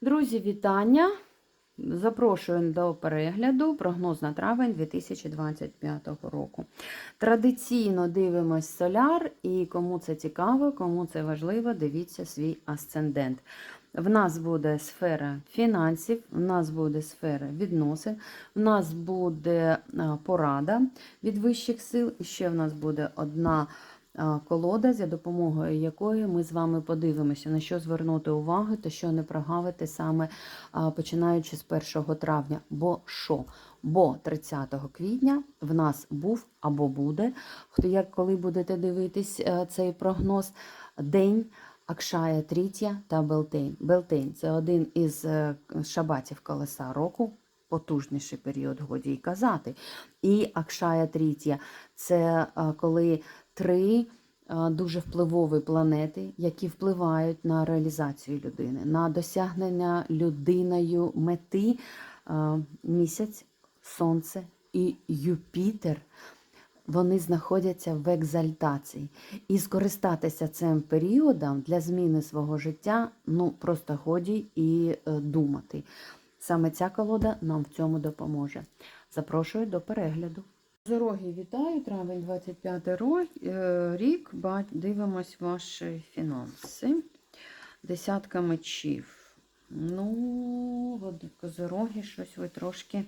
Друзі, вітання! Запрошую до перегляду прогноз на травень 2025 року. Традиційно дивимось соляр, і кому це цікаво, кому це важливо, дивіться свій асцендент. В нас буде сфера фінансів, в нас буде сфера відносин, в нас буде порада від вищих сил, і ще в нас буде одна колода, за допомогою якої ми з вами подивимося, на що звернути увагу та що не прогавити саме починаючи з 1 травня. Бо що? Бо 30 квітня в нас був або буде, хто як коли будете дивитись е, цей прогноз, день. Акшая Трітя та Белтейн. Белтейн це один із е, шабатів колеса року, потужніший період, годі й казати. І Акшая Трітя це е, коли три е, дуже впливові планети, які впливають на реалізацію людини, на досягнення людиною мети е, місяць, сонце і Юпітер вони знаходяться в екзальтації. І скористатися цим періодом для зміни свого життя ну просто годі і е, думати. Саме ця колода нам в цьому допоможе. Запрошую до перегляду. Зороги вітаю, травень 25 е, рік. Дивимось ваші фінанси. Десятка мечів. Ну, козороги, щось ви трошки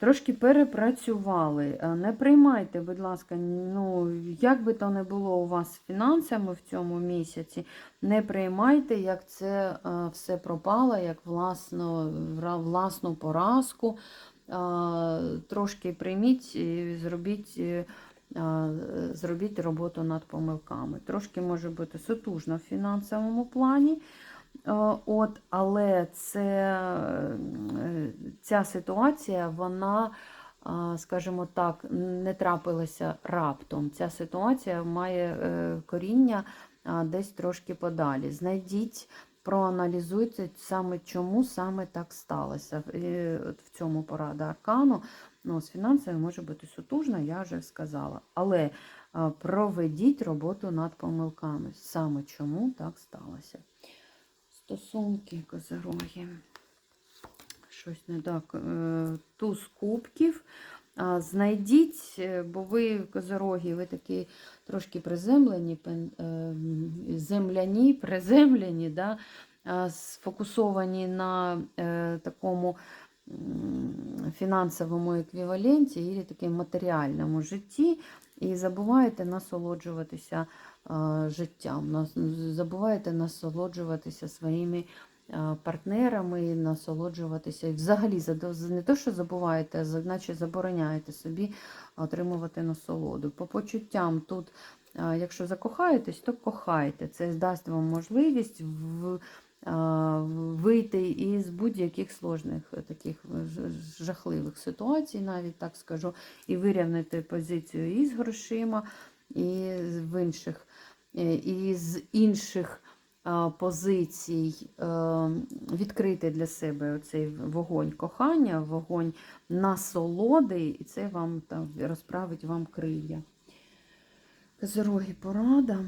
трошки перепрацювали. Е, Не приймайте, будь ласка, ну, як би то не було у вас фінансами в цьому місяці, не приймайте, як це е, все пропало, як власну, власну поразку. Трошки прийміть і зробіть. е, Зробіть роботу над помилками. Трошки може бути сутужно в фінансовому плані, Е, От, але це, е, ця ситуація, вона, скажімо так, не трапилася раптом. Ця ситуація має коріння десь трошки подалі. Знайдіть, проаналізуйте саме чому саме так сталося. І от В цьому порада аркану. Ну, з фінансами може бути сутужно, я вже сказала. Але проведіть роботу над помилками. Саме чому так сталося. Стосунки козороги. Щось не так. Е, Туз кубків. Знайдіть, е, бо ви козороги, ви такі трошки приземлені, е, земляні, приземлені, да? сфокусовані на е, такому фінансовому еквіваленті і такому матеріальному житті, і забуваєте насолоджуватися життям, забуваєте насолоджуватися своїми партнерами, насолоджуватися і взагалі не те, що забуваєте, а наче забороняєте собі отримувати насолоду. По почуттям тут, якщо закохаєтесь, то кохайте. Це дасть вам можливість в, вийти із будь-яких сложних е, таких жахливих ситуацій, навіть так скажу, і вирівняти позицію і з грошима, і в інших, е, і з інших позицій е, відкрити для себе цей вогонь кохання, вогонь насолоди, і це вам там розправить вам крилля. Козороги порада.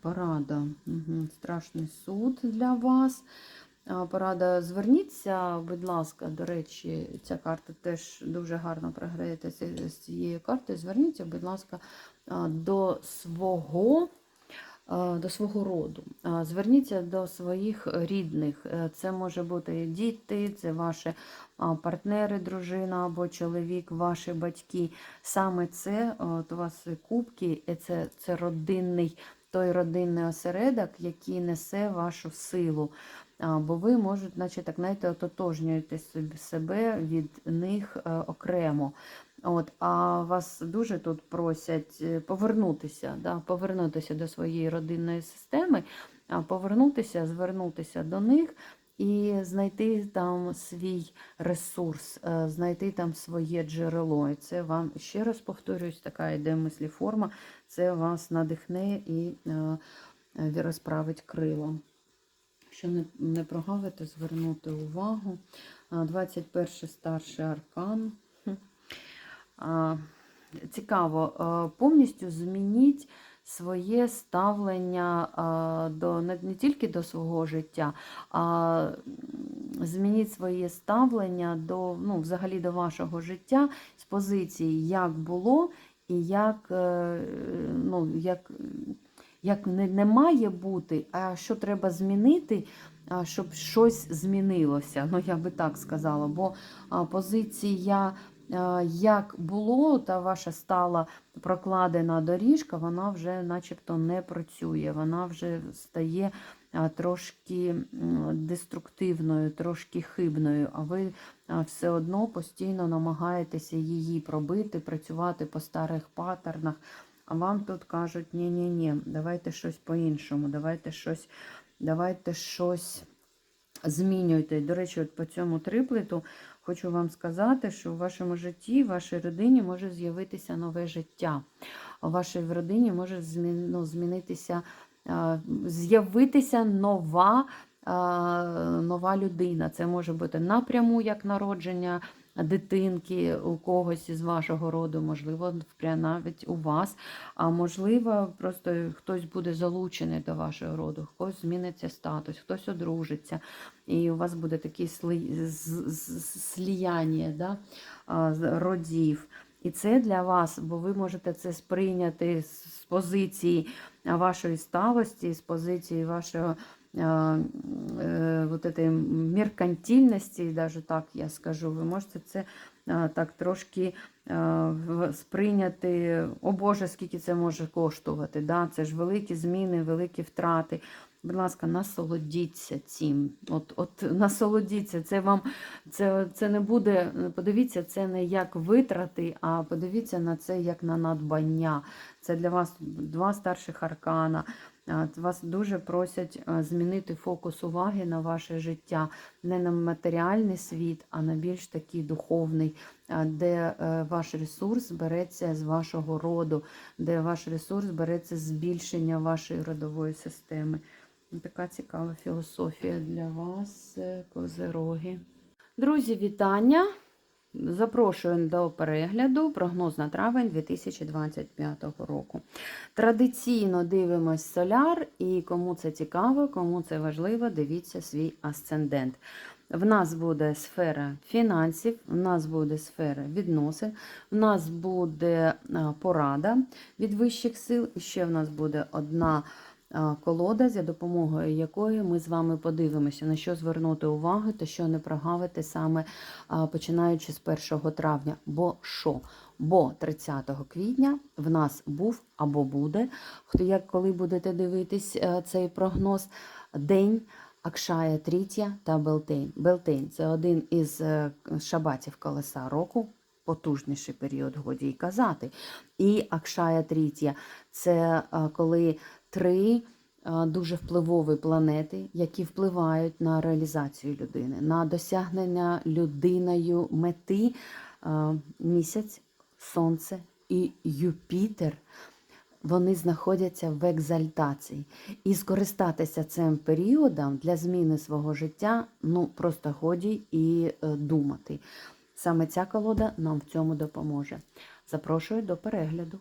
Порада. Угу. Страшний суд для вас. Порада, зверніться, будь ласка, до речі, ця карта теж дуже гарно програється з цією картою. Зверніться, будь ласка, до свого. А, До свого роду. Зверніться до своїх рідних. Е, Це може бути діти, це ваші партнери, дружина або чоловік, ваші батьки. Саме це от у вас кубки, це, це родинний, той родинний осередок, який несе вашу силу. Бо ви можете, наче так, знаєте, ототожнюєте собі- себе від них е, окремо. От, а вас дуже тут просять е, повернутися, да, повернутися до своєї родинної системи, повернутися, звернутися до них і знайти там свій ресурс, е, знайти там своє джерело. І це вам, ще раз повторюсь, така йде мисліформа, це вас надихне і е, розправить крилом. Що не, не прогавити, звернути увагу. А, 21 старший аркан. Цікаво, повністю змініть своє ставлення до не, не тільки до свого життя, а змініть своє ставлення до ну, взагалі до вашого життя з позиції, як було, і як, е, ну, як, як не, не має бути, а що треба змінити, щоб щось змінилося. Ну, я би так сказала, бо позиція. Як було, та ваша стала прокладена доріжка, вона вже начебто не працює, вона вже стає трошки деструктивною, трошки хибною, а ви все одно постійно намагаєтеся її пробити, працювати по старих паттернах. А вам тут кажуть, ні-ні-ні, давайте щось по-іншому, давайте щось, давайте щось змінюйте. До речі, от по цьому триплету хочу вам сказати, що в вашому житті, в вашій родині може з'явитися нове життя. У вашій родині може ну, змінитися, з'явитися нова, нова людина. Це може бути напряму як народження дитинки у когось із вашого роду, можливо, навіть у вас. А можливо, просто хтось буде залучений до вашого роду, хтось зміниться статус, хтось одружиться, і у вас буде таке сліяння да, родів. І це для вас, бо ви можете це сприйняти з позиції вашої сталості, з позиції вашого вот этой меркантильності, даже так я скажу, ви можете це так трошки сприйняти, о Боже, скільки це може коштувати. Да? Це ж великі зміни, великі втрати. Будь ласка, насолодіться цим. От, от насолодіться, це вам це, це не буде. Подивіться, це не як витрати, а подивіться на це як на надбання. Це для вас два старших аркана. А, Вас дуже просять змінити фокус уваги на ваше життя, не на матеріальний світ, а на більш такий духовний, де е, ваш ресурс береться з вашого роду, де ваш ресурс береться з збільшення вашої родової системи. Така цікава філософія для вас, е, козероги. Друзі, вітання! Запрошую до перегляду прогноз на травень 2025 року. Традиційно дивимось соляр, і кому це цікаво, кому це важливо, дивіться свій асцендент. В нас буде сфера фінансів, в нас буде сфера відносин, в нас буде порада від вищих сил, і ще в нас буде одна колода, за допомогою якої ми з вами подивимося, на що звернути увагу та що не прогавити саме починаючи з 1 травня. Бо що? Бо 30 квітня в нас був або буде, хто як коли будете дивитись е, цей прогноз, день Акшая Трітя та Белтейн. Белтейн це один із е, шабатів колеса року, потужніший період, годі й казати. І Акшая Трітя це е, коли три е, дуже впливові планети, які впливають на реалізацію людини, на досягнення людиною мети е, місяць, сонце і Юпітер. Вони знаходяться в екзальтації. І скористатися цим періодом для зміни свого життя ну просто годі і думати. Саме ця колода нам в цьому допоможе. Запрошую до перегляду.